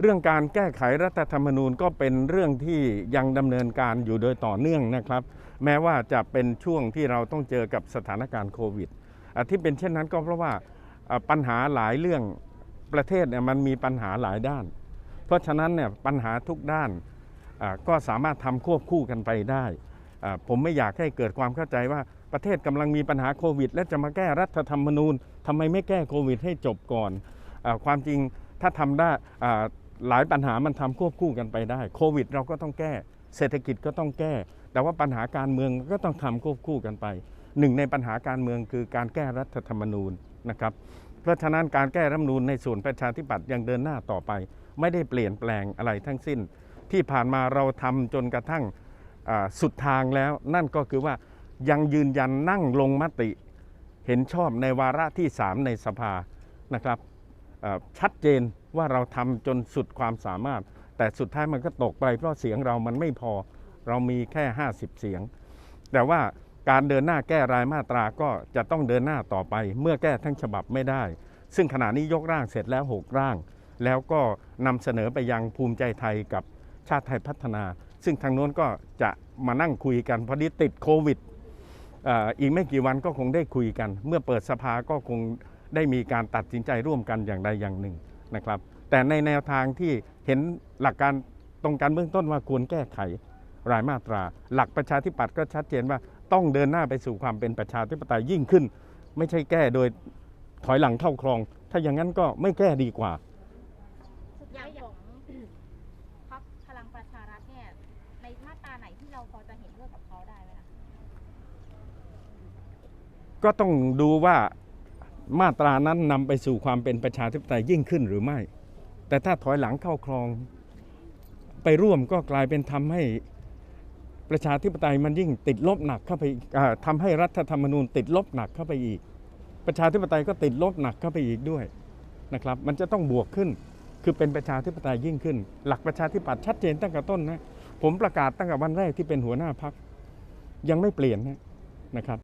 เรื่องการแก้ไขรัฐธรรมนูญก็เป็นเรื่องที่ยังดำเนินการอยู่โดยต่อเนื่องนะครับ แม้ว่าจะเป็นช่วงที่เราต้องเจอกับสถานการณ์โควิดที่เป็นเช่นนั้นก็เพราะว่าปัญหาหลายเรื่องประเทศเนี่ยมันมีปัญหาหลายด้าน เพราะฉะนั้นเนี่ยปัญหาทุกด้านก็สามารถทำควบคู่กันไปได้ ผมไม่อยากให้เกิดความเข้าใจว่าประเทศกำลังมีปัญหาโควิด และจะมาแก้รัฐธรรมนูญทำไมไม่แก้โควิด ให้จบก่อนอความจริงถ้าทำได้ หลายปัญหามันทำควบคู่กันไปได้โควิด เราก็ต้องแก้ เศรษฐกิจก็ต้องแก้ แต่ว่าปัญหาการเมืองก็ต้องทำควบคู่กันไป หนึ่งในปัญหาการเมืองคือการแก้รัฐธรรมนูญนะครับเพราะฉะนั้นการแก้รัฐธรรมนูญในส่วนประชาธิปัตย์ยังเดินหน้าต่อไป ไม่ได้เปลี่ยนแปลงอะไรทั้งสิ้น ที่ผ่านมาเราทำจนกระทั่งสุดทางแล้ว นั่นก็คือว่ายังยืนยันนั่งลงมติ เห็นชอบในวาระที่ 3 ในสภานะครับชัดเจน ว่าเราทำจนสุดความสามารถ แต่สุดท้ายมันก็ตกไปเพราะเสียงเรามันไม่พอ เรามีแค่ 50 เสียง แต่ว่าการเดินหน้าแก้รายมาตราก็จะต้องเดินหน้าต่อไป เมื่อแก้ทั้งฉบับไม่ได้ ซึ่งขณะนี้ยกร่างเสร็จแล้ว 6 ร่าง แล้วก็นำเสนอไปยังภูมิใจไทยกับชาติไทยพัฒนา ซึ่งทางโน้นก็จะมานั่งคุยกันพอดีติดโควิดอีกไม่กี่วันก็คงได้คุยกัน เมื่อเปิดสภาก็คงได้มีการตัดสินใจร่วมกันอย่างใดอย่างหนึ่ง นะครับ แต่ในแนวทางที่เห็นหลักการตรงกันเบื้องต้นว่าควรแก้ไขรายมาตรา หลักประชาธิปัตย์ก็ชัดเจนว่าต้องเดินหน้าไปสู่ความเป็นประชาธิปไตยยิ่งขึ้น ไม่ใช่แก้โดยถอยหลังเข้าคลอง ถ้าอย่างนั้นก็ไม่แก้ดีกว่าอย่างของพรรคพลังประชารัฐเนี่ยในมาตราไหนที่เราพอจะเห็นด้วยกับเขาได้ไหมคะก็ต้องดูว่า มาตรานั้นนำไปสู่ความเป็นประชาธิปไตยยิ่งขึ้นหรือไม่ แต่ถ้าถอยหลังเข้าครอง ไปร่วมก็กลายเป็นทำให้ประชาธิปไตยมันยิ่งติดลบหนักเข้าไปอีกอ่าทำให้รัฐธรรมนูญติดลบหนักเข้าไปอีก ประชาธิปไตยก็ติดลบหนักเข้าไปอีกด้วยนะครับ มันจะต้องบวกขึ้น คือเป็นประชาธิปไตยยิ่งขึ้น หลักประชาธิปัตย์ชัดเจนตั้งแต่ต้นนะ ผมประกาศตั้งแต่วันแรกที่เป็นหัวหน้าพักยังไม่เปลี่ยนนะนะครับ